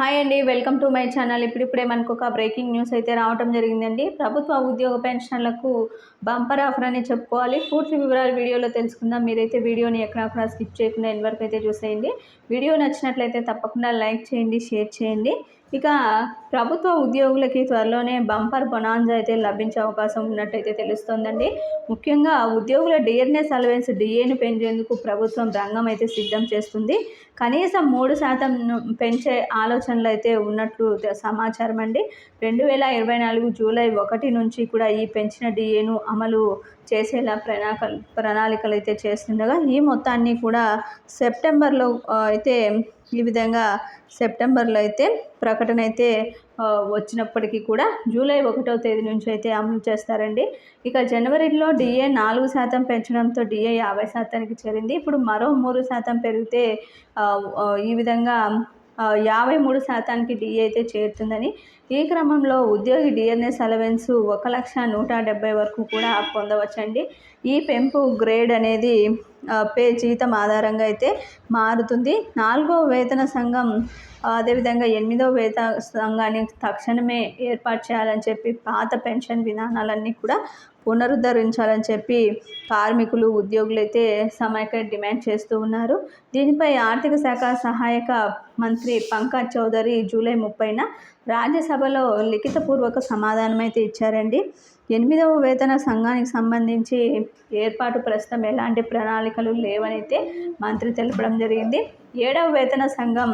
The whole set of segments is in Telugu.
హాయ్ అండి వెల్కమ్ టు మై ఛానల్. ఇప్పుడిప్పుడే మనకు ఒక బ్రేకింగ్ న్యూస్ అయితే రావటం జరిగిందండి. ప్రభుత్వ ఉద్యోగ పెన్షన్లకు బంపర్ ఆఫర్ అని చెప్పుకోవాలి. పూర్తి వివరాలు వీడియోలో తెలుసుకుందాం. మీరైతే వీడియోని ఎక్కడక్కడ స్కిప్ చేయకుండా ఎండ్ వరకు అయితే చూసేయండి. వీడియో నచ్చినట్లయితే తప్పకుండా లైక్ చేయండి షేర్ చేయండి. ఇక ప్రభుత్వ ఉద్యోగులకి త్వరలోనే బంపర్ బొనాంజా అయితే లభించే అవకాశం ఉన్నట్టయితే తెలుస్తోందండి. ముఖ్యంగా ఉద్యోగుల డియర్నెస్ అలవెన్స్ డిఏను పెంచేందుకు ప్రభుత్వం రంగం అయితే సిద్ధం చేస్తుంది. కనీసం మూడు శాతం పెంచే ఆలోచనలు అయితే ఉన్నట్లు సమాచారం అండి రెండు వేల ఇరవై నాలుగు జూలై ఒకటి నుంచి కూడా ఈ పెంచిన డిఏను అమలు చేసేలా ప్రణాళిక ప్రణాళికలు అయితే చేస్తుండగా ఈ మొత్తాన్ని కూడా సెప్టెంబర్లో అయితే ఈ విధంగా సెప్టెంబర్లో అయితే ప్రకటన అయితే వచ్చినప్పటికీ కూడా జూలై ఒకటో తేదీ నుంచి అయితే అమలు చేస్తారండి. ఇక జనవరిలో డిఏ నాలుగు శాతం పెంచడంతో డిఏ యాభై శాతానికి చేరింది. ఇప్పుడు మరో మూడు శాతం పెరిగితే ఈ విధంగా యాభై మూడు శాతానికి డిఏ అయితే చేరుతుందని. ఈ క్రమంలో ఉద్యోగి డిఎన్ఎస్ అలవెన్స్ ఒక లక్ష నూట డెబ్బై వరకు కూడా పొందవచ్చండి. ఈ పెంపు గ్రేడ్ అనేది పే జీతం ఆధారంగా అయితే మారుతుంది. నాలుగో వేతన సంఘం అదేవిధంగా ఎనిమిదో వేతన సంఘాన్ని తక్షణమే ఏర్పాటు చేయాలని చెప్పి పాత పెన్షన్ విధానాలన్నీ కూడా పునరుద్ధరించాలని చెప్పి కార్మికులు ఉద్యోగులు అయితే సమైక్య డిమాండ్ చేస్తూ ఉన్నారు. దీనిపై ఆర్థిక శాఖ సహాయక మంత్రి పంకజ్ చౌదరి జూలై ముప్పైన రాజ్యసభలో లిఖితపూర్వక సమాధానం అయితే ఇచ్చారండి. ఎనిమిదవ వేతన సంఘానికి సంబంధించి ఏర్పాటు ప్రస్తుతం ఎలాంటి ప్రణాళికలు లేవనైతే మంత్రి తెలపడం జరిగింది. ఏడవ వేతన సంఘం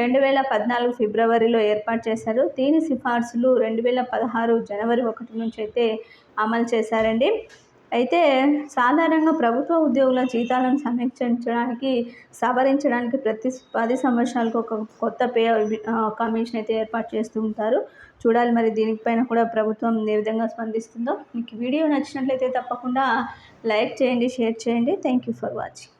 రెండు వేల పద్నాలుగు ఫిబ్రవరిలో ఏర్పాటు చేశారు. దీని సిఫార్సులు రెండు వేల పదహారు జనవరి ఒకటి నుంచి అయితే అమలు చేశారండి. అయితే సాధారణంగా ప్రభుత్వ ఉద్యోగుల జీతాలను సమీక్షించడానికి సవరించడానికి ప్రతి పది సంవత్సరాలకు ఒక కొత్త పే కమిషన్ అయితే ఏర్పాటు చేస్తూ ఉంటారు. చూడాలి మరి దీనిపైన కూడా ప్రభుత్వం ఏ విధంగా స్పందిస్తుందో. మీకు వీడియో నచ్చినట్లయితే తప్పకుండా లైక్ చేయండి షేర్ చేయండి. Thank you for watching.